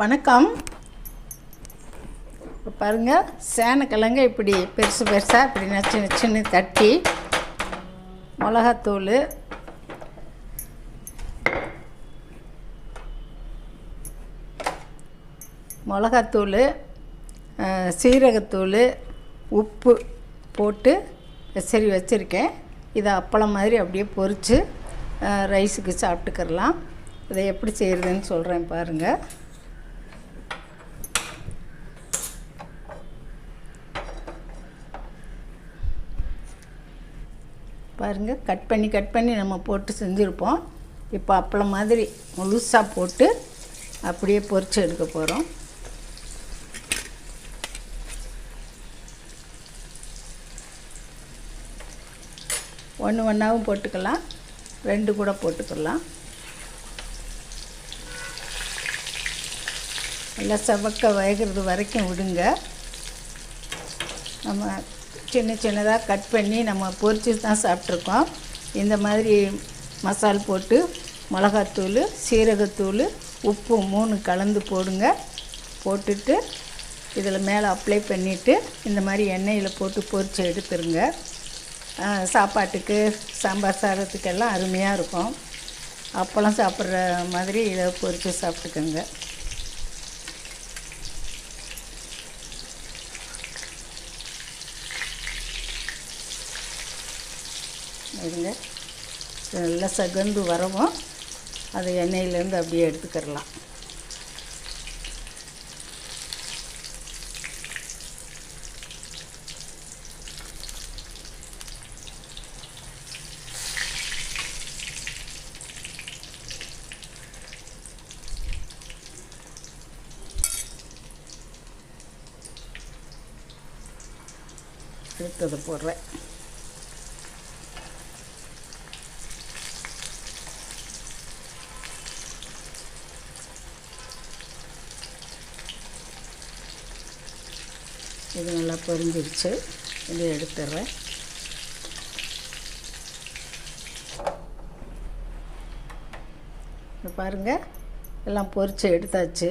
வணக்கம். இப்போ பாருங்கள் சேனக்கிழங்கு இப்படி பெருசு பெருசாக இப்படி நச்சு நச்சுன்னு தட்டி மிளகாத்தூள் மிளகாத்தூள் சீரகத்தூள் உப்பு போட்டு சரி வச்சுருக்கேன். இதை அப்பளம் மாதிரி அப்படியே பொறித்து ரைஸுக்கு சாப்பிட்டுக்கிறலாம். இதை எப்படி செய்கிறதுன்னு சொல்கிறேன் பாருங்கள் பாருங்கள் கட் பண்ணி கட் பண்ணி நம்ம போட்டு செஞ்சுருப்போம். இப்போ அப்பளம் மாதிரி முழுசாக போட்டு அப்படியே பொறிச்சு எடுக்க போகிறோம் ஒன்று ஒன்றாவும் போட்டுக்கலாம். ரெண்டு கூட போட்டுக்கலாம். நல்லா செவக்க வேகிறது வரைக்கும் விடுங்க. நம்ம சின்ன சின்னதாக கட் பண்ணி நம்ம பொறிச்சு தான் சாப்பிட்ருக்கோம். இந்த மாதிரி மசால் போட்டு மிளகாத்தூள் சீரகத்தூள் உப்பு மூணு கலந்து போடுங்க. போட்டுட்டு இதில் மேலே அப்ளை பண்ணிவிட்டு இந்த மாதிரி எண்ணெயில் போட்டு பொறிச்சு எடுத்துருங்க. சாப்பாட்டுக்கு சாம்பார் சாதத்துக்கெல்லாம் அருமையாக இருக்கும். அப்பளம் சாப்பிட்ற மாதிரி இதை பொரித்து சாப்பிட்டுக்கோங்க. இருங்க. இது நல்லா சகந்து வரவும் அதை எண்ணெயிலேருந்து அப்படியே எடுத்துக்கிடலாம் எடுத்ததை போடுறேன். இது நல்லா பொரிஞ்சிருச்சு. இதை எடுத்துடுறேன் பாருங்கள் எல்லாம் பொரித்து எடுத்தாச்சு.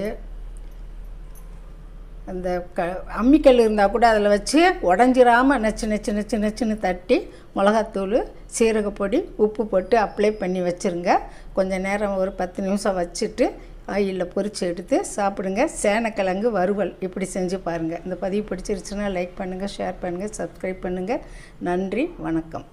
அந்த க அம்மிக்கல் இருந்தால் கூட அதில் வச்சு உடஞ்சிராமல் நச்சு நச்சு நச்சு நச்சுன்னு தட்டி மிளகாத்தூள் சீரகப்பொடி உப்பு போட்டு அப்ளை பண்ணி வச்சுருங்க. கொஞ்சம் நேரம் ஒரு பத்து நிமிஷம் வச்சுட்டு ஆயிலில் பொறிச்சு எடுத்து சாப்பிடுங்க. சேனக்கிழங்கு வறுவல் இப்படி செஞ்சு பாருங்கள் இந்த பதிவு பிடிச்சிருச்சுன்னா லைக் பண்ணுங்கள் ஷேர் பண்ணுங்கள் சப்ஸ்கிரைப் பண்ணுங்கள் நன்றி வணக்கம்.